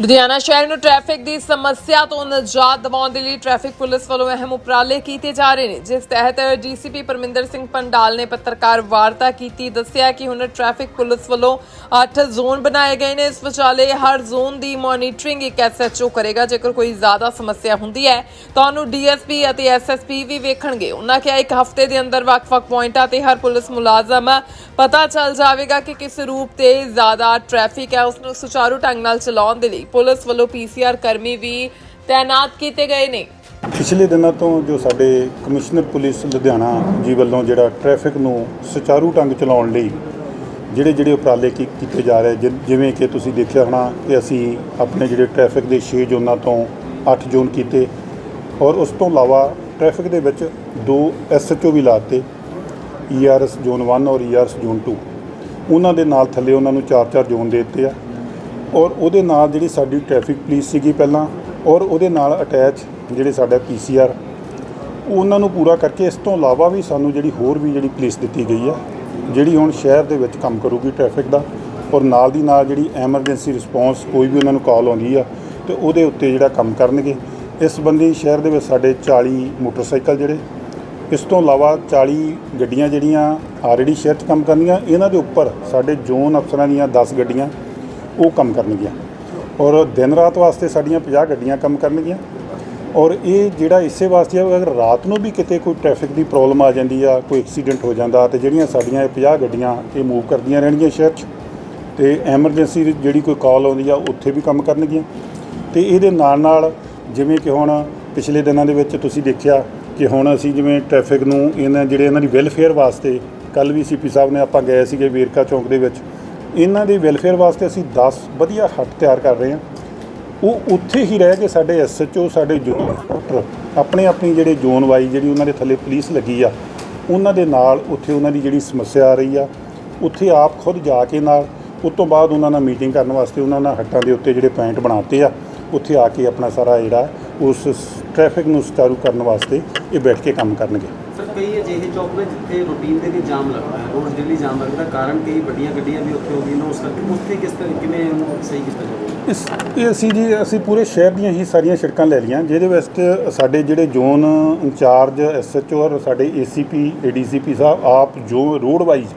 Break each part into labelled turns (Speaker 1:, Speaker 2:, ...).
Speaker 1: ਲੁਧਿਆਣਾ ਸ਼ਹਿਰ ਨੂੰ ਟ੍ਰੈਫਿਕ ਦੀ ਸਮੱਸਿਆ ਤੋਂ ਨਜਾਤ ਦਿਵਾਉਣ ਦੇ ਲਈ ਟ੍ਰੈਫਿਕ ਪੁਲਿਸ ਵੱਲੋਂ ਅਹਿਮ ਉਪਰਾਲੇ ਕੀਤੇ ਜਾ ਰਹੇ ਨੇ, ਜਿਸ ਤਹਿਤ ਡੀਸੀਪੀ ਪਰਮਿੰਦਰ ਸਿੰਘ ਪੰਡਾਲ ਨੇ ਪੱਤਰਕਾਰ ਵਾਰਤਾ ਕੀਤੀ, ਦੱਸਿਆ ਕਿ ਹੁਣ ਟ੍ਰੈਫਿਕ ਪੁਲਿਸ ਵੱਲੋਂ 8 ਜ਼ੋਨ ਬਣਾਏ ਗਏ ਨੇ। ਇਸ ਵਿਚਾਲੇ ਹਰ ਜ਼ੋਨ ਦੀ ਮੋਨੀਟਰਿੰਗ ਇੱਕ ਐਸਐਚਓ ਕਰੇਗਾ। ਜੇਕਰ ਕੋਈ ਜ਼ਿਆਦਾ ਸਮੱਸਿਆ ਹੁੰਦੀ ਹੈ, ਤਾਂ ਉਹਨੂੰ ਡੀਐਸਪੀ ਅਤੇ ਐਸਐਸਪੀ ਵੀ ਵੇਖਣਗੇ। ਉਹਨਾਂ ਕਿਹਾ, ਇੱਕ ਹਫ਼ਤੇ ਦੇ ਅੰਦਰ ਵੱਖ-ਵੱਖ ਪੁਆਇੰਟਾਂ ਤੇ ਹਰ ਪੁਲਿਸ ਮੁਲਾਜ਼ਮ ਪਤਾ ਚੱਲ ਜਾਵੇਗਾ ਕਿ ਕਿਸ ਰੂਪ ਤੇ ਜ਼ਿਆਦਾ ਟ੍ਰੈਫਿਕ ਹੈ। ਉਸ ਨੂੰ ਸੁਚਾਰੂ ਢੰਗ ਨਾਲ ਚਲਾਉਣ ਦੇ ਲਈ ਪੁਲਿਸ ਵੱਲੋਂ ਪੀਸੀਆਰ ਕਰਮੀ ਵੀ ਤਾਇਨਾਤ ਕੀਤੇ ਗਏ ਨੇ।
Speaker 2: ਪਿਛਲੇ ਦਿਨਾਂ ਤੋਂ ਜੋ ਸਾਡੇ ਕਮਿਸ਼ਨਰ ਪੁਲਿਸ ਲੁਧਿਆਣਾ ਜੀ ਵੱਲੋਂ ਜਿਹੜਾ ਟ੍ਰੈਫਿਕ ਨੂੰ ਸੁਚਾਰੂ ਢੰਗ ਚਲਾਉਣ ਲਈ ਜਿਹੜੇ ਜਿਹੜੇ ਉਪਰਾਲੇ ਕੀਤੇ ਜਾ ਰਹੇ, ਜਿ- ਜਿਵੇਂ ਕਿ ਤੁਸੀਂ ਦੇਖਿਆ ਹੋਣਾ ਕਿ ਅਸੀਂ ਆਪਣੇ ਜਿਹੜੇ ਟ੍ਰੈਫਿਕ ਦੇ 6 ਜ਼ੋਨਾਂ ਤੋਂ 8 ਜ਼ੋਨ ਕੀਤੇ ਔਰ ਉਸ ਤੋਂ ਇਲਾਵਾ ਟ੍ਰੈਫਿਕ ਦੇ ਵਿੱਚ ਦੋ ਐਸਐਚਓ ਵੀ ਲਾਤੇ ਈਆਰਐਸ ਜ਼ੋਨ 1 ਔਰ ਈਆਰਐਸ ਜ਼ੋਨ 2 ਉਹਨਾਂ ਦੇ ਨਾਲ ਥੱਲੇ ਉਹਨਾਂ ਨੂੰ 4-4 ਜ਼ੋਨ ਦੇ ਦਿੱਤੇ ਆ। ਔਰ ਉਹਦੇ ਨਾਲ ਜਿਹੜੀ ਸਾਡੀ ਟ੍ਰੈਫਿਕ ਪੁਲਿਸ ਸੀਗੀ ਪਹਿਲਾਂ, ਔਰ ਉਹਦੇ ਨਾਲ ਅਟੈਚ ਜਿਹੜੇ ਸਾਡਾ ਪੀਸੀਆਰ ਉਹਨਾਂ ਨੂੰ ਪੂਰਾ ਕਰਕੇ ਇਸ ਤੋਂ ਇਲਾਵਾ ਵੀ ਸਾਨੂੰ ਜਿਹੜੀ ਹੋਰ ਵੀ ਜਿਹੜੀ ਪੁਲਿਸ ਦਿੱਤੀ ਗਈ ਆ, ਜਿਹੜੀ ਹੁਣ ਸ਼ਹਿਰ ਦੇ ਵਿੱਚ ਕੰਮ ਕਰੂਗੀ ਟ੍ਰੈਫਿਕ ਦਾ, ਔਰ ਨਾਲ ਦੀ ਨਾਲ ਜਿਹੜੀ ਐਮਰਜੈਂਸੀ ਰਿਸਪੌਂਸ ਕੋਈ ਵੀ ਉਹਨਾਂ ਨੂੰ ਕਾਲ ਆਉਂਦੀ ਆ, ਤੇ ਉਹਦੇ ਉੱਤੇ ਜਿਹੜਾ ਕੰਮ ਕਰਨਗੇ। ਇਸ ਸੰਬੰਧੀ ਸ਼ਹਿਰ ਦੇ ਵਿੱਚ ਸਾਡੇ 40 ਮੋਟਰਸਾਈਕਲ ਜਿਹੜੇ, ਇਸ ਤੋਂ ਇਲਾਵਾ 40 ਗੱਡੀਆਂ ਜਿਹੜੀਆਂ ਆਲਰੇਡੀ ਸ਼ਹਿਰ 'ਚ ਕੰਮ ਕਰਨੀਆਂ, ਇਹਨਾਂ ਦੇ ਉੱਪਰ ਸਾਡੇ ਜ਼ੋਨ ਅਫਸਰਾਂ ਦੀਆਂ 10 ਗੱਡੀਆਂ ਉਹ ਕੰਮ ਕਰਨਗੀਆਂ। ਔਰ ਦਿਨ ਰਾਤ ਵਾਸਤੇ ਸਾਡੀਆਂ 50 ਗੱਡੀਆਂ ਕੰਮ ਕਰਨਗੀਆਂ। ਔਰ ਇਹ ਜਿਹੜਾ ਇਸੇ ਵਾਸਤੇ ਅਗਰ ਰਾਤ ਨੂੰ ਵੀ ਕਿਤੇ ਕੋਈ ਟ੍ਰੈਫਿਕ ਦੀ ਪ੍ਰੋਬਲਮ ਆ ਜਾਂਦੀ ਆ, ਕੋਈ ਐਕਸੀਡੈਂਟ ਹੋ ਜਾਂਦਾ, ਤੇ ਜਿਹੜੀਆਂ ਸਾਡੀਆਂ ਇਹ 50 ਗੱਡੀਆਂ ਇਹ ਮੂਵ ਕਰਦੀਆਂ ਰਹਿਣਗੀਆਂ ਸ਼ਹਿਰ 'ਚ, ਤੇ ਐਮਰਜੈਂਸੀ ਜਿਹੜੀ ਕੋਈ ਕਾਲ ਆਉਂਦੀ ਆ, ਉੱਥੇ ਵੀ ਕੰਮ ਕਰਨਗੀਆਂ। ਤੇ ਇਹਦੇ ਨਾਲ ਨਾਲ ਜਿਵੇਂ ਕਿ ਹੁਣ ਪਿਛਲੇ ਦਿਨਾਂ ਦੇ ਵਿੱਚ ਤੁਸੀਂ ਦੇਖਿਆ ਕਿ ਹੁਣ ਅਸੀਂ ਜਿਵੇਂ ਟ੍ਰੈਫਿਕ ਨੂੰ ਇਹਨਾਂ, ਜਿਹੜੇ ਇਹਨਾਂ ਦੀ ਵੈਲਫੇਅਰ ਵਾਸਤੇ ਕੱਲ ਵੀ ਸੀਪੀ ਸਾਹਿਬ ਨੇ ਆਪਾਂ ਗਏ ਸੀਗੇ ਵੇਰਕਾ ਚੌਂਕ ਦੇ ਵਿੱਚ ਇਹਨਾਂ ਦੇ ਵੈਲਫੇਅਰ ਵਾਸਤੇ ਅਸੀਂ 10 ਵਧੀਆ ਹੱਟ ਤਿਆਰ ਕਰ ਰਹੇ ਹਾਂ। ਉਹ ਉੱਥੇ ਹੀ ਰਹਿ ਕੇ ਸਾਡੇ ਐਸਐਚਓ ਸਾਡੇ ਜ਼ੋਨ ਇੰਸਪੈਕਟਰ ਆਪਣੇ ਆਪਣੀ ਜਿਹੜੇ ਜ਼ੋਨ ਵਾਈ ਜਿਹੜੀ ਉਹਨਾਂ ਦੇ ਥੱਲੇ ਪੁਲਿਸ ਲੱਗੀ ਆ, ਉਹਨਾਂ ਦੇ ਨਾਲ ਉੱਥੇ ਉਹਨਾਂ ਦੀ ਜਿਹੜੀ ਸਮੱਸਿਆ ਆ ਰਹੀ ਆ, ਉੱਥੇ ਆਪ ਖੁਦ ਜਾ ਕੇ ਨਾਲ, ਉਸ ਤੋਂ ਬਾਅਦ ਉਹਨਾਂ ਨਾਲ ਮੀਟਿੰਗ ਕਰਨ ਵਾਸਤੇ ਉਹਨਾਂ ਨਾਲ ਹੱਟਾਂ ਦੇ ਉੱਤੇ ਜਿਹੜੇ ਪੁਆਇੰਟ ਬਣਾਤੇ ਆ, ਉੱਥੇ ਆ ਕੇ ਆਪਣਾ ਸਾਰਾ ਜਿਹੜਾ ਉਸ ਟ੍ਰੈਫਿਕ ਨੂੰ ਸੁਚਾਰੂ ਕਰਨ ਵਾਸਤੇ ਇਹ ਬੈਠ ਕੇ ਕੰਮ ਕਰਨਗੇ।
Speaker 3: ਸਰ ਕਈ ਅਜਿਹੇ ਚੌਕ ਨੇ ਜਿੱਥੇ ਰੂਟੀਨ ਦੇ ਵੀ ਜਾਮ ਲੱਗਦਾ ਹੈ ਰੋਜ਼ ਡੇਲੀ ਜਾਮ ਲੱਗਦਾ, ਕਾਰਨ ਕਈ ਵੱਡੀਆਂ ਗੱਡੀਆਂ ਵੀ ਉੱਥੇ ਆਉਂਦੀਆਂ ਨੇ, ਉਸ ਕਰਕੇ ਉੱਥੇ ਕਿਸ ਤਰ੍ਹਾਂ, ਕਿਵੇਂ ਸਹੀ ਕੀਤਾ ਜਾਵੇ?
Speaker 2: ਇਸ, ਇਹ ਅਸੀਂ ਜੀ, ਅਸੀਂ ਪੂਰੇ ਸ਼ਹਿਰ ਦੀਆਂ ਹੀ ਸਾਰੀਆਂ ਸੜਕਾਂ ਲੈ ਲਈਆਂ, ਜਿਹਦੇ ਵਿੱਚ ਸਾਡੇ ਜਿਹੜੇ ਜ਼ੋਨ ਇੰਚਾਰਜ, ਐਸਐਚਓ ਔਰ ਸਾਡੇ ਏਸੀਪੀ, ਏਡੀਸੀਪੀ ਸਾਹਿਬ, ਆਪ ਜੋ ਰੋਡ ਵਾਈਜ਼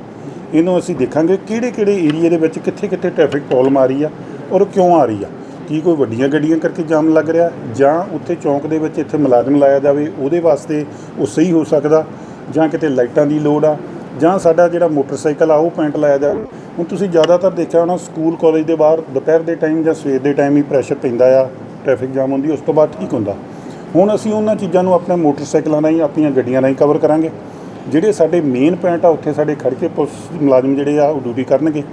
Speaker 2: ਇਹਨੂੰ ਅਸੀਂ ਦੇਖਾਂਗੇ ਕਿਹੜੇ ਕਿਹੜੇ ਏਰੀਆ ਦੇ ਵਿੱਚ ਕਿੱਥੇ ਕਿੱਥੇ ਟ੍ਰੈਫਿਕ ਪ੍ਰੋਬਲਮ ਆ ਰਹੀ ਆ ਔਰ ਕਿਉਂ ਆ ਰਹੀ ਆ। ਕੀ ਕੋਈ ਵੱਡੀਆਂ ਗੱਡੀਆਂ ਕਰਕੇ ਜਾਮ ਲੱਗ ਰਿਹਾ? ਜਾਂ ਉੱਥੇ ਚੌਂਕ ਦੇ ਵਿੱਚ ਇੱਥੇ ਮੁਲਾਜ਼ਮ ਲਾਇਆ ਜਾਵੇ, ਉਹਦੇ ਵਾਸਤੇ ਉਹ ਸਹੀ ਹੋ ਸਕਦਾ? ਜਾਂ ਕਿਤੇ ਲਾਈਟਾਂ ਦੀ ਲੋੜ ਆ? ਜਾਂ ਸਾਡਾ ਜਿਹੜਾ ਮੋਟਰਸਾਈਕਲ ਆ, ਉਹ ਪੁਆਇੰਟ ਲਾਇਆ ਜਾਵੇ ਹੁਣ ਤੁਸੀਂ ਜ਼ਿਆਦਾਤਰ ਦੇਖਿਆ ਹੋਣਾ, ਸਕੂਲ, ਕਾਲਜ ਦੇ ਬਾਹਰ ਦੁਪਹਿਰ ਦੇ ਟਾਈਮ ਜਾਂ ਸਵੇਰ ਦੇ ਟਾਈਮ ਹੀ ਪ੍ਰੈਸ਼ਰ ਪੈਂਦਾ ਆ ਟ੍ਰੈਫਿਕ ਜਾਮ ਹੁੰਦੀ, ਉਸ ਤੋਂ ਬਾਅਦ ਠੀਕ ਹੁੰਦਾ। ਹੁਣ ਅਸੀਂ ਉਹਨਾਂ ਚੀਜ਼ਾਂ ਨੂੰ ਆਪਣੇ ਮੋਟਰਸਾਈਕਲਾਂ ਰਾਹੀਂ, ਆਪਣੀਆਂ ਗੱਡੀਆਂ ਰਾਹੀਂ ਕਵਰ ਕਰਾਂਗੇ। ਜਿਹੜੇ ਸਾਡੇ ਮੇਨ ਪੁਆਇੰਟ ਆ, ਉੱਥੇ ਸਾਡੇ ਖੜ੍ਹ ਕੇ ਪੁਲਿਸ ਮੁਲਾਜ਼ਮ ਜਿਹੜੇ ਆ, ਉਹ ਡਿਊਟੀ ਕਰਨਗੇ।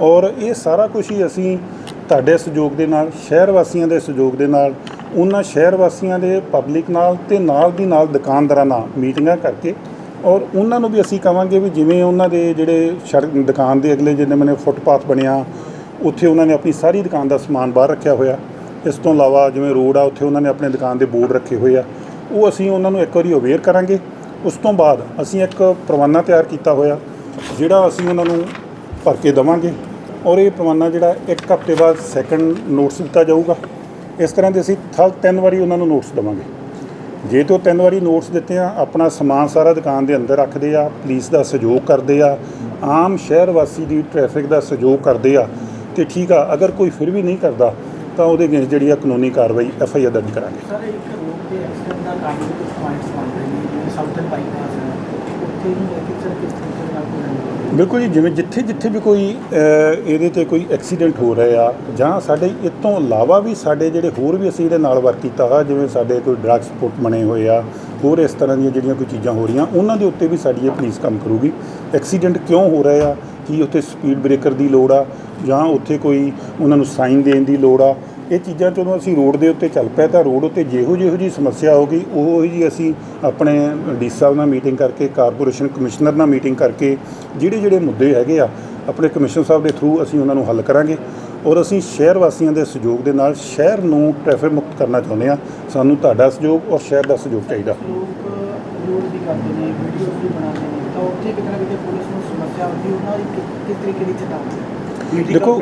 Speaker 2: ਔਰ ਇਹ ਸਾਰਾ ਕੁਝ ਹੀ ਅਸੀਂ ਤੁਹਾਡੇ ਸਹਿਯੋਗ ਦੇ ਨਾਲ, ਸ਼ਹਿਰ ਵਾਸੀਆਂ ਦੇ ਸਹਿਯੋਗ ਦੇ ਨਾਲ, ਉਹਨਾਂ ਸ਼ਹਿਰ ਵਾਸੀਆਂ ਦੇ ਪਬਲਿਕ ਨਾਲ ਤੇ ਨਾਲ ਦੀ ਨਾਲ ਦੁਕਾਨਦਾਰਾਂ ਨਾਲ ਮੀਟਿੰਗਾਂ ਕਰਕੇ ਔਰ ਉਹਨਾਂ ਨੂੰ ਵੀ ਅਸੀਂ ਕਵਾਂਗੇ ਵੀ ਜਿਵੇਂ ਉਹਨਾਂ ਦੇ ਜਿਹੜੇ ਸੜਕ ਦੁਕਾਨ ਦੇ ਅਗਲੇ ਜਿਹਨੇ ਮੈਨੇ ਫੁੱਟਪਾਥ ਬਣਿਆ, ਉੱਥੇ ਉਹਨਾਂ ਨੇ ਆਪਣੀ ਸਾਰੀ ਦੁਕਾਨ ਦਾ ਸਮਾਨ ਬਾਹਰ ਰੱਖਿਆ ਹੋਇਆ। ਇਸ ਤੋਂ ਇਲਾਵਾ ਜਿਵੇਂ ਰੋਡ ਆ, ਉੱਥੇ ਉਹਨਾਂ ਨੇ ਆਪਣੇ ਦੁਕਾਨ ਦੇ ਬੋਰਡ ਰੱਖੇ ਹੋਏ ਆ। ਉਹ ਅਸੀਂ ਉਹਨਾਂ ਨੂੰ ਇੱਕ ਵਾਰੀ ਅਵੇਅਰ ਕਰਾਂਗੇ। ਉਸ ਤੋਂ ਬਾਅਦ ਅਸੀਂ ਇੱਕ ਪ੍ਰਵਾਨਾ ਤਿਆਰ ਕੀਤਾ ਹੋਇਆ, ਜਿਹੜਾ ਅਸੀਂ ਉਹਨਾਂ ਨੂੰ ਭਰ ਕੇ ਦੇਵਾਂਗੇ। ਔਰ ਇਹ ਪ੍ਰਵਾਨਾ ਜਿਹੜਾ ਇੱਕ ਹਫ਼ਤੇ ਬਾਅਦ ਸੈਕੰਡ ਨੋਟਿਸ ਦਿੱਤਾ ਜਾਊਗਾ। ਇਸ ਤਰ੍ਹਾਂ ਦੇ ਅਸੀਂ ਥਲ ਤਿੰਨ ਵਾਰੀ ਉਹਨਾਂ ਨੂੰ ਨੋਟਿਸ ਦੇਵਾਂਗੇ। ਜੇ ਤੋਂ ਤਿੰਨ ਵਾਰੀ ਨੋਟਸ ਦਿੱਤੇ ਆ, ਆਪਣਾ ਸਮਾਨ ਸਾਰਾ ਦੁਕਾਨ ਦੇ ਅੰਦਰ ਰੱਖਦੇ ਆ ਪੁਲਿਸ ਦਾ ਸਹਿਯੋਗ ਕਰਦੇ ਆ, ਆਮ ਸ਼ਹਿਰ ਵਾਸੀ ਦੀ ਟ੍ਰੈਫਿਕ ਦਾ ਸਹਿਯੋਗ ਕਰਦੇ ਆ, ਤੇ ਠੀਕ ਆ, ਅਗਰ ਕੋਈ ਫਿਰ ਵੀ ਨਹੀਂ ਕਰਦਾ, ਤਾਂ ਉਹਦੇ ਅਗੇਂਸਟ ਜਿਹੜੀ ਆ ਕਾਨੂੰਨੀ ਕਾਰਵਾਈ ਐਫ ਆਈ ਆਰ ਦਰਜ ਕਰਾਂਗੇ।
Speaker 4: ਸਰ ਇੱਕ ਰੋਡ ਦੇ ਐਕਸੀਡੈਂਟ ਦਾ ਕਾਰਨ ਕੁਝ ਪੁਆਇੰਟਸ ਬਣ ਰਹੇ ਨੇ, ਜਿਵੇਂ ਸਾਊਥਰਨ ਬਾਈਪਾਸ ਹੈ ਉੱਥੇ ਨੂੰ ਲੈ ਕਿਸ ਤਰੀਕੇ ਨਾਲ ਕੋਈ ਰਣਨੀਤੀ
Speaker 2: ਬਿਲਕੁਲ ਜੀ, ਜਿਵੇਂ ਜਿੱਥੇ ਜਿੱਥੇ ਵੀ ਕੋਈ ਇਹਦੇ ਤੇ ਕੋਈ ਐਕਸੀਡੈਂਟ ਹੋ ਰਿਹਾ ਜਾਂ ਸਾਡੇ ਇਹ ਤੋਂ ਇਲਾਵਾ ਵੀ ਸਾਡੇ ਜਿਹੜੇ ਹੋਰ ਵੀ ਅਸੀਂ ਇਹਦੇ ਨਾਲ ਵਰਕ ਕੀਤਾ ਹੋਇਆ ਜਿਵੇਂ ਸਾਡੇ ਕੋਈ ਡਰੱਗ ਸਪੋਰਟ ਬਣੇ ਹੋਏ ਆ, ਹੋਰ ਇਸ ਤਰ੍ਹਾਂ ਦੀਆਂ ਜਿਹੜੀਆਂ ਕੋਈ ਚੀਜ਼ਾਂ ਹੋ ਰਹੀਆਂ, ਉਹਨਾਂ ਦੇ ਉੱਤੇ ਵੀ ਸਾਡੀ ਇਹ ਪੁਲਿਸ ਕੰਮ ਕਰੂਗੀ। ਐਕਸੀਡੈਂਟ ਕਿਉਂ ਹੋ ਰਹੇ ਆ? ਕੀ ਉੱਥੇ ਸਪੀਡ ਬ੍ਰੇਕਰ ਦੀ ਲੋੜ ਆ? ਜਾਂ ਉੱਥੇ ਕੋਈ ਉਹਨਾਂ ਨੂੰ ਸਾਈਨ ਦੇਣ ਦੀ ਲੋੜ ਆ? ਇਹ ਚੀਜ਼ਾਂ ਜਦੋਂ ਅਸੀਂ ਰੋਡ ਦੇ ਉੱਤੇ ਚੱਲ ਪਏ ਤਾਂ ਰੋਡ ਉੱਤੇ ਜਿਹੋ ਜਿਹੋ ਜੀ ਸਮੱਸਿਆ ਹੋਗੀ ਉਹ ਜੀ ਅਸੀਂ ਆਪਣੇ ਡੀ ਸਾਹਿਬ ਨਾਲ ਮੀਟਿੰਗ ਕਰਕੇ ਕਾਰਪੋਰੇਸ਼ਨ ਕਮਿਸ਼ਨਰ ਨਾਲ ਮੀਟਿੰਗ ਕਰਕੇ ਜਿਹੜੇ ਜਿਹੜੇ ਮੁੱਦੇ ਹੈਗੇ ਆ ਆਪਣੇ ਕਮਿਸ਼ਨਰ ਸਾਹਿਬ ਦੇ ਥਰੂ ਅਸੀਂ ਉਹਨਾਂ ਨੂੰ ਹੱਲ ਕਰਾਂਗੇ ਔਰ ਅਸੀਂ ਸ਼ਹਿਰ ਵਾਸੀਆਂ ਦੇ ਸਹਿਯੋਗ ਦੇ ਨਾਲ ਸ਼ਹਿਰ ਨੂੰ ਟ੍ਰੈਫਿਕ ਮੁਕਤ ਕਰਨਾ ਚਾਹੁੰਦੇ ਆ ਸਾਨੂੰ ਤੁਹਾਡਾ ਸਹਿਯੋਗ ਔਰ ਸ਼ਹਿਰ ਦਾ ਸਹਿਯੋਗ ਚਾਹੀਦਾ
Speaker 4: ਲੋਕ ਵੀ ਕਰਦੇ ਨੇ ਵੀਡੀਓਜ਼ ਵੀ ਬਣਾਉਂਦੇ ਨੇ ਤਾਂ ਉੱਥੇ ਕਿਤੇ ਕਿਤੇ ਪੁਲਿਸ ਨੂੰ ਸਮੱਸਿਆ ਆਉਂਦੀ ਉਹਨਾਂ ਦੀ ਕਿਸ ਤਰੀਕੇ ਦੀ ਚੇਤਾਵਨੀ
Speaker 2: ਦੇਖੋ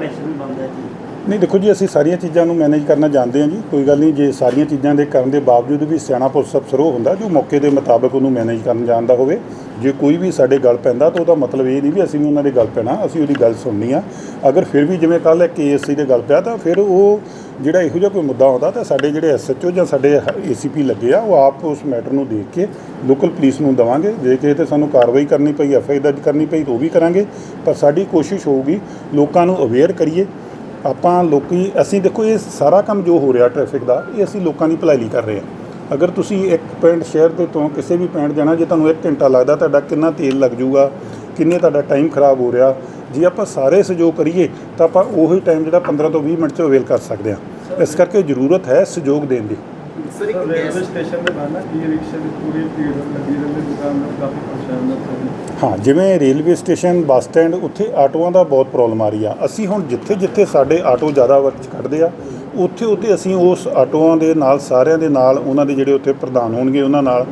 Speaker 2: ਨਹੀਂ, ਦੇਖੋ ਜੀ, ਅਸੀਂ ਸਾਰੀਆਂ ਚੀਜ਼ਾਂ ਨੂੰ ਮੈਨੇਜ ਕਰਨਾ ਜਾਣਦੇ ਹਾਂ ਜੀ। ਕੋਈ ਗੱਲ ਨਹੀਂ, ਜੇ ਸਾਰੀਆਂ ਚੀਜ਼ਾਂ ਦੇ ਕਰਨ ਦੇ ਬਾਵਜੂਦ ਵੀ ਸਿਆਣਾ ਪੁਲਿਸ ਅਫਸਰ ਉਹ ਹੁੰਦਾ, ਜੋ ਮੌਕੇ ਦੇ ਮੁਤਾਬਕ ਉਹਨੂੰ ਮੈਨੇਜ ਕਰਨ ਜਾਣਦਾ ਹੋਵੇ, ਜੇ ਕੋਈ ਵੀ ਸਾਡੇ ਗੱਲ ਪੈਂਦਾ, ਤਾਂ ਉਹਦਾ ਮਤਲਬ ਇਹ ਨਹੀਂ ਵੀ ਅਸੀਂ ਵੀ ਉਹਨਾਂ ਦੇ ਗੱਲ ਪੈਣਾ, ਅਸੀਂ ਉਹਦੀ ਗੱਲ ਸੁਣਨੀ ਆ। ਅਗਰ ਫਿਰ ਵੀ ਜਿਵੇਂ ਕੱਲ੍ਹ ਇੱਕ ਏਐਸਸੀ ਦੇ ਗੱਲ ਪਿਆ, ਤਾਂ ਫਿਰ ਉਹ ਜਿਹੜਾ ਇਹੋ ਜਿਹਾ ਕੋਈ ਮੁੱਦਾ ਆਉਂਦਾ, ਤਾਂ ਸਾਡੇ ਜਿਹੜੇ ਐਸਐਚਓ ਜਾਂ ਸਾਡੇ ਏਸੀਪੀ ਲੱਗੇ ਆ, ਉਹ ਆਪ ਉਸ ਮੈਟਰ ਨੂੰ ਦੇਖ ਕੇ ਲੋਕਲ ਪੁਲਿਸ ਨੂੰ ਦੇਵਾਂਗੇ। ਜੇ ਕਿਸੇ ਤੇ ਸਾਨੂੰ ਕਾਰਵਾਈ ਕਰਨੀ ਪਈ ਐਫਆਈ ਦਰਜ ਕਰਨੀ ਪਈ, ਤਾਂ ਉਹ ਵੀ ਕਰਾਂਗੇ। ਪਰ ਸਾਡੀ ਕੋਸ਼ਿਸ਼ ਹੋਊਗੀ, ਲੋਕਾਂ ਨੂੰ ਅਵੇਅਰ ਕਰੀਏ ਆਪਾਂ ਲੋਕੀ, ਅਸੀਂ ਦੇਖੋ ਇਹ ਸਾਰਾ ਕੰਮ ਜੋ ਹੋ ਰਿਹਾ ਟ੍ਰੈਫਿਕ ਦਾ, ਇਹ ਅਸੀਂ ਲੋਕਾਂ ਦੀ ਭਲਾਈ ਲਈ ਕਰ ਰਹੇ ਹਾਂ। ਅਗਰ ਤੁਸੀਂ ਇੱਕ ਪਿੰਡ, ਸ਼ਹਿਰ ਦੇ ਤੋਂ ਕਿਸੇ ਵੀ ਪਿੰਡ ਜਾਣਾ, ਜੇ ਤੁਹਾਨੂੰ 1 ਘੰਟਾ ਲੱਗਦਾ, ਤੁਹਾਡਾ ਕਿੰਨਾ ਤੇਲ ਲੱਗ ਜਾਊਗਾ, ਕਿੰਨੇ ਤੁਹਾਡਾ ਟਾਈਮ ਖਰਾਬ ਹੋ ਰਿਹਾ, ਜੇ ਆਪਾਂ ਸਾਰੇ ਸਹਿਯੋਗ ਕਰੀਏ, ਤਾਂ ਆਪਾਂ ਉਹੀ ਟਾਈਮ ਜਿਹੜਾ 15 ਤੋਂ 20 ਮਿੰਟ 'ਚ ਅਵੇਲ ਕਰ ਸਕਦੇ ਹਾਂ। ਇਸ ਕਰਕੇ ਜ਼ਰੂਰਤ ਹੈ ਸਹਿਯੋਗ ਦੇਣ ਦੀ।
Speaker 3: ਸਰ ਇੱਕ
Speaker 5: ਰੇਲਵੇ
Speaker 3: ਗੈਸ
Speaker 5: ਸਟੇਸ਼ਨ ਦੇ ਬਾਹਰ ਨਾ ਈ ਰਿਕਸ਼ਾ ਦੀ ਪੂਰੀ ਭੀੜ ਲੱਗੀ ਰਹਿੰਦੀ ਦੁਕਾਨਦਾਰ ਕਾਫੀ ਪਰੇਸ਼ਾਨ ਨੇ
Speaker 2: ਹਾਂ ਜਿਵੇਂ ਰੇਲਵੇ ਸਟੇਸ਼ਨ ਬੱਸ ਸਟੈਂਡ ਉੱਥੇ ਆਟੋਆਂ ਦਾ ਬਹੁਤ ਪ੍ਰੋਬਲਮ ਆ ਰਹੀ ਆ। ਅਸੀਂ ਹੁਣ ਜਿੱਥੇ ਜਿੱਥੇ ਸਾਡੇ ਆਟੋ ਜ਼ਿਆਦਾ ਵਰਤ ਕੱਢਦੇ ਆ ਉੱਥੇ ਉੱਥੇ ਅਸੀਂ ਉਸ ਆਟੋਆਂ ਦੇ ਨਾਲ ਸਾਰਿਆਂ ਦੇ ਨਾਲ ਉਹਨਾਂ ਦੇ ਜਿਹੜੇ ਉੱਥੇ ਪ੍ਰਧਾਨ ਹੋਣਗੇ ਉਹਨਾਂ ਨਾਲ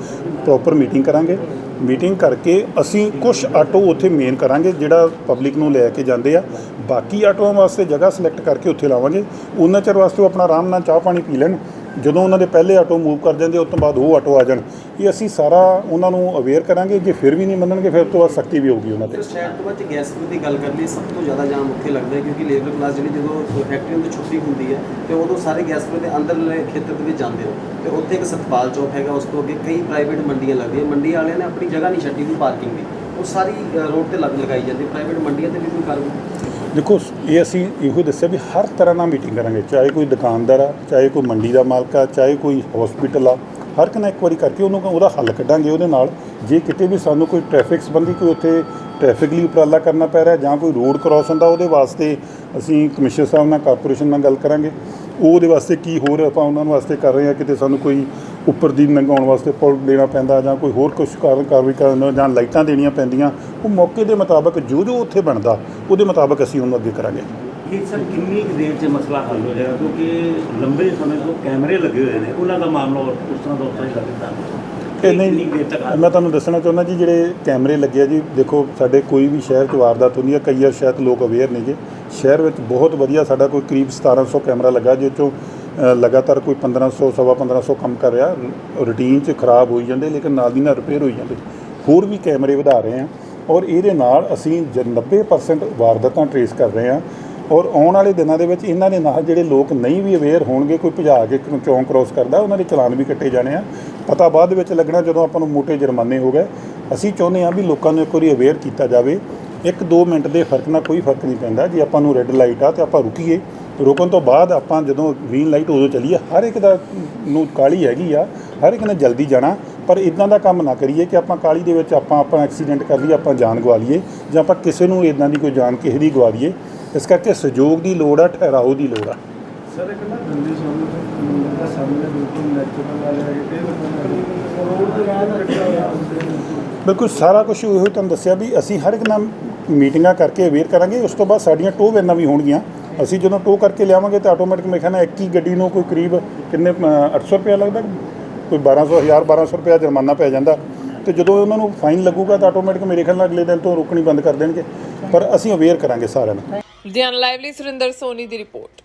Speaker 2: ਪ੍ਰੋਪਰ ਮੀਟਿੰਗ ਕਰਾਂਗੇ। ਮੀਟਿੰਗ ਕਰਕੇ ਅਸੀਂ ਕੁਝ ਆਟੋ ਉੱਥੇ ਮੇਨ ਕਰਾਂਗੇ ਜਿਹੜਾ ਪਬਲਿਕ ਨੂੰ ਲੈ ਕੇ ਜਾਂਦੇ ਆ। ਬਾਕੀ ਆਟੋਆਂ ਵਾਸਤੇ ਜਗ੍ਹਾ ਸਿਲੈਕਟ ਕਰਕੇ ਉੱਥੇ ਲਾਵਾਂਗੇ। ਉਹਨਾਂ ਚਿਰ ਵਾਸਤੇ ਉਹ ਆਪਣਾ ਆਰਾਮ ਨਾਲ ਚਾਹ ਪਾਣੀ ਪੀ ਲੈਣ। ਜਦੋਂ ਉਹਨਾਂ ਦੇ ਪਹਿਲੇ ਆਟੋ ਮੂਵ ਕਰ ਜਾਂਦੇ, ਉਸ ਤੋਂ ਬਾਅਦ ਉਹ ਆਟੋ ਆ ਜਾਣ। ਇਹ ਅਸੀਂ ਸਾਰਾ ਉਹਨਾਂ ਨੂੰ ਅਵੇਅਰ ਕਰਾਂਗੇ, ਜੇ ਫਿਰ ਵੀ ਨਹੀਂ ਮੰਨਣਗੇ, ਫਿਰ ਤੋਂ ਬਾਅਦ ਸਖਤੀ ਵੀ ਹੋਊਗੀ ਉਹਨਾਂ ਤੇ।
Speaker 3: ਸ਼ਹਿਰ ਤੋਂ ਬਾਅਦ ਜੇ ਗੈਸ ਦੀ ਗੱਲ ਕਰ ਲਈ ਸਭ ਤੋਂ ਜ਼ਿਆਦਾ ਜਾਮ ਉੱਥੇ ਲੱਗਦਾ ਹੈ, ਕਿਉਂਕਿ ਲੇਬਰ ਕਲਾਸ ਜਿਹੜੀ ਜਦੋਂ ਫੈਕਟਰੀਆਂ ਤੋਂ ਛੁੱਟੀ ਹੁੰਦੀ ਹੈ, ਤੇ ਉਦੋਂ ਸਾਰੇ ਗੈਸ ਦੇ ਅੰਦਰਲੇ ਖੇਤਰ ਦੇ ਵਿੱਚ ਜਾਂਦੇ ਹੋ। ਤੇ ਉੱਥੇ ਇੱਕ ਸਤਪਾਲ ਚੌਕ ਹੈਗਾ, ਉਸ ਤੋਂ ਅੱਗੇ ਕਈ ਪ੍ਰਾਈਵੇਟ ਮੰਡੀਆਂ ਲੱਗਦੀਆਂ ਮੰਡੀ ਵਾਲਿਆਂ ਨੇ ਆਪਣੀ ਜਗ੍ਹਾ ਨਹੀਂ ਛੱਡੀ, ਕੋਈ ਪਾਰਕਿੰਗ ਦੀ ਉਹ ਸਾਰੀ ਰੋਡ ਤੇ ਲੱਗ ਲਗਾਈ ਜਾਂਦੀ ਪ੍ਰਾਈਵੇਟ ਮੰਡੀਆਂ ਤੇ ਵੀ ਕੋਈ ਕਾਰਵਾਈ
Speaker 2: ਦੇਖੋ, ਇਹ ਅਸੀਂ ਇਹੋ ਦੱਸਿਆ ਵੀ ਹਰ ਤਰ੍ਹਾਂ ਨਾਲ ਮੀਟਿੰਗ ਕਰਾਂਗੇ, ਚਾਹੇ ਕੋਈ ਦੁਕਾਨਦਾਰ ਆ, ਚਾਹੇ ਕੋਈ ਮੰਡੀ ਦਾ ਮਾਲਕ ਆ, ਚਾਹੇ ਕੋਈ ਹਸਪੀਟਲ ਆ, ਹਰ ਇੱਕ ਨਾਲ ਇੱਕ ਵਾਰੀ ਕਰਕੇ ਉਹਨੂੰ ਉਹਦਾ ਹੱਲ ਕੱਢਾਂਗੇ ਉਹਦੇ ਨਾਲ। ਜੇ ਕਿਤੇ ਵੀ ਸਾਨੂੰ ਕੋਈ ਟ੍ਰੈਫਿਕ ਸੰਬੰਧੀ ਕੋਈ ਉੱਥੇ ਟ੍ਰੈਫਿਕ ਲਈ ਉਪਰਾਲਾ ਕਰਨਾ ਪੈ ਰਿਹਾ ਜਾਂ ਕੋਈ ਰੋਡ ਕ੍ਰਾਸ ਹੁੰਦਾ, ਉਹਦੇ ਵਾਸਤੇ ਅਸੀਂ ਕਮਿਸ਼ਨਰ ਸਾਹਿਬ ਨਾਲ ਕਾਰਪੋਰੇਸ਼ਨ ਨਾਲ ਗੱਲ ਕਰਾਂਗੇ। ਉਹ ਉਹਦੇ ਵਾਸਤੇ ਕੀ ਹੋਰ ਆਪਾਂ ਉਹਨਾਂ ਨੂੰ ਵਾਸਤੇ ਕਰ ਰਹੇ ਹਾਂ, ਕਿਤੇ ਸਾਨੂੰ ਕੋਈ ਉੱਪਰ ਦੀ ਲੰਘਾਉਣ ਵਾਸਤੇ ਪੁਲ ਦੇਣਾ ਪੈਂਦਾ ਜਾਂ ਕੋਈ ਹੋਰ ਕੁਝ ਕਾਰਨ ਕਾਰਵਾਈ ਕਰਨ ਜਾਂ ਲਾਈਟਾਂ ਦੇਣੀਆਂ ਪੈਂਦੀਆਂ ਉਹ ਮੌਕੇ ਦੇ ਮੁਤਾਬਕ ਜੋ ਜੋ ਉੱਥੇ ਬਣਦਾ ਉਹਦੇ ਮੁਤਾਬਕ ਅਸੀਂ ਉਹਨੂੰ ਅੱਗੇ ਕਰਾਂਗੇ।
Speaker 6: ਇਹ ਸਰ ਕਿੰਨੀ ਕੁ ਦੇਰ 'ਚ ਮਸਲਾ ਹੱਲ ਹੋ ਜਾਏਗਾ? ਕਿਉਂਕਿ ਲੰਬੇ ਸਮੇਂ ਤੋਂ ਕੈਮਰੇ ਲੱਗੇ ਹੋਏ ਨੇ ਉਹਨਾਂ ਦਾ ਮਾਮਲਾ ਉਸ ਤਰ੍ਹਾਂ ਦਾ ਤਰ੍ਹਾਂ ਹੀ ਲੱਗਦਾ
Speaker 2: ਇਹ ਨਹੀਂ ਮੈਂ ਤੁਹਾਨੂੰ ਦੱਸਣਾ ਚਾਹੁੰਦਾ ਜੀ ਜਿਹੜੇ ਕੈਮਰੇ ਲੱਗੇ ਆ ਜੀ ਦੇਖੋ ਸਾਡੇ ਕੋਈ ਵੀ ਸ਼ਹਿਰ 'ਚ ਵਾਰਦਾਤ ਹੁੰਦੀ ਹੈ ਕਈ ਵਾਰ ਸ਼ਾਇਦ ਲੋਕ ਅਵੇਅਰ ਨਹੀਂਗੇ ਸ਼ਹਿਰ ਵਿੱਚ ਬਹੁਤ ਵਧੀਆ ਸਾਡਾ ਕੋਈ ਕਰੀਬ 1700 ਕੈਮਰਾ ਲੱਗਾ ਜਿਸ ਚੋਂ ਲਗਾਤਾਰ ਕੋਈ 1500 ਸਵਾ 1500 ਕੰਮ ਕਰ ਰਿਹਾ। ਰੂਟੀਨ 'ਚ ਖਰਾਬ ਹੋਈ ਜਾਂਦੇ, ਲੇਕਿਨ ਨਾਲ ਦੀ ਨਾਲ ਰਿਪੇਅਰ ਹੋਈ ਜਾਂਦੇ। ਹੋਰ ਵੀ ਕੈਮਰੇ ਵਧਾ ਰਹੇ ਹਾਂ ਔਰ ਇਹਦੇ ਨਾਲ ਅਸੀਂ ਜ- 90% ਵਾਰਦਾਤਾਂ ਟਰੇਸ ਕਰ ਰਹੇ ਹਾਂ ਔਰ ਆਉਣ ਵਾਲੇ ਦਿਨਾਂ ਦੇ ਵਿੱਚ ਇਹਨਾਂ ਦੇ ਨਾਲ ਜਿਹੜੇ ਲੋਕ ਨਹੀਂ ਵੀ ਅਵੇਅਰ ਹੋਣਗੇ, ਕੋਈ ਭਜਾ ਕੇ ਚੌਂਕ ਕ੍ਰੋਸ ਕਰਦਾ, ਉਹਨਾਂ ਦੇ ਚਲਾਨ ਵੀ ਕੱਟੇ ਜਾਣੇ ਆ। ਪਤਾ ਬਾਅਦ ਵਿੱਚ ਲੱਗਣਾ ਜਦੋਂ ਆਪਾਂ ਨੂੰ ਮੋਟੇ ਜੁਰਮਾਨੇ ਹੋ ਗਏ। ਅਸੀਂ ਚਾਹੁੰਦੇ ਹਾਂ ਵੀ ਲੋਕਾਂ ਨੂੰ ਇੱਕ ਵਾਰੀ ਅਵੇਅਰ ਕੀਤਾ ਜਾਵੇ ਇੱਕ 2 ਮਿੰਟ ਦੇ ਫ਼ਰਕ ਨਾਲ ਕੋਈ ਫ਼ਰਕ ਨਹੀਂ ਪੈਂਦਾ। ਜੇ ਆਪਾਂ ਨੂੰ ਰੈੱਡ ਲਾਈਟ ਆ ਤੇ ਆਪਾਂ ਰੁਕੀਏ। ਰੁਕਣ ਤੋਂ ਬਾਅਦ ਆਪਾਂ ਜਦੋਂ ਗ੍ਰੀਨ ਲਾਈਟ ਉਦੋਂ ਚੱਲੀਏ। ਹਰ ਇੱਕ ਦਾ ਨੂੰ ਕਾਲੀ ਹੈਗੀ ਆ। ਹਰ ਇੱਕ ਨੇ ਜਲਦੀ ਜਾਣਾ। ਪਰ ਇਦਾਂ ਦਾ ਕੰਮ ਨਾ ਕਰੀਏ ਕਿ ਆਪਾਂ ਕਾਲੀ ਦੇ ਵਿੱਚ ਆਪਾਂ ਆਪਣਾ ਐਕਸੀਡੈਂਟ ਕਰ ਲਈਏ ਆਪਾਂ ਜਾਨ ਗਵਾ ਲਈਏ ਜਾਂ ਆਪਾਂ ਕਿਸੇ ਨੂੰ ਇਦਾਂ ਦੀ ਕੋਈ ਜਾਨ ਕਿਸੇ ਦੀ ਗਵਾ ਲਈਏ। ਇਸ ਕਰਕੇ ਸਹਿਯੋਗ ਦੀ ਲੋੜ ਆ ਠਹਿਰਾਓ ਦੀ ਲੋੜ ਆ।
Speaker 5: ਸਰ ਇੱਕ ਨਾ ਦਿੱਲੀ ਸੋਨੂੰ ਦਾ ਸਾਹਮਣੇ ਬਿਲਕੁਲ ਨੈਚੁਰਲ ਵਾਲੇ ਹੈਗੇ ਤੇ ਰੋਡ ਤੇ ਰਾਹ ਕੱਟਿਆ
Speaker 2: ਬਿਲਕੁਲ ਸਾਰਾ ਕੁਝ ਉਹੀ ਤੁਹਾਨੂੰ ਦੱਸਿਆ ਵੀ ਅਸੀਂ ਹਰ ਇੱਕ ਨਾਲ ਮੀਟਿੰਗਾਂ ਕਰਕੇ ਅਵੇਅਰ ਕਰਾਂਗੇ ਉਸ ਤੋਂ ਬਾਅਦ ਸਾਡੀਆਂ ਟੋ ਵੈਨਾਂ ਵੀ ਹੋਣਗੀਆਂ। ਅਸੀਂ ਜਦੋਂ ਟੋ ਕਰਕੇ ਲਿਆਵਾਂਗੇ ਤਾਂ ਆਟੋਮੈਟਿਕ ਮੇਰੇ ਖਿਆਲ ਨਾਲ ਇੱਕ ਹੀ ਗੱਡੀ ਨੂੰ ਕੋਈ ਕਰੀਬ ਕਿੰਨੇ ਅ, 800 ਰੁਪਏ ਲੱਗਦਾ? ਕੋਈ 1200 1000 1200 ਰੁਪਏ ਜੁਰਮਾਨਾ ਪੈ ਜਾਂਦਾ। ਤੇ ਜਦੋਂ ਉਹਨਾਂ ਨੂੰ ਫਾਈਨ ਲੱਗੂਗਾ ਤਾਂ ਆਟੋਮੈਟਿਕ ਮੇਰੇ ਖਿਆਲ ਨਾਲ ਅਗਲੇ ਦਿਨ ਤੋਂ ਰੁਕਣੀ ਬੰਦ ਕਰ ਦੇਣਗੇ। ਪਰ ਅਸੀਂ ਅਵੇਅਰ ਕਰਾਂਗੇ ਸਾਰਿਆਂ ਨੂੰ।
Speaker 1: ਲੁਧਿਆਣਾ ਲਾਈਵ ਲਈ ਸੁਰਿੰਦਰ ਸੋਨੀ ਦੀ ਰਿਪੋਰਟ।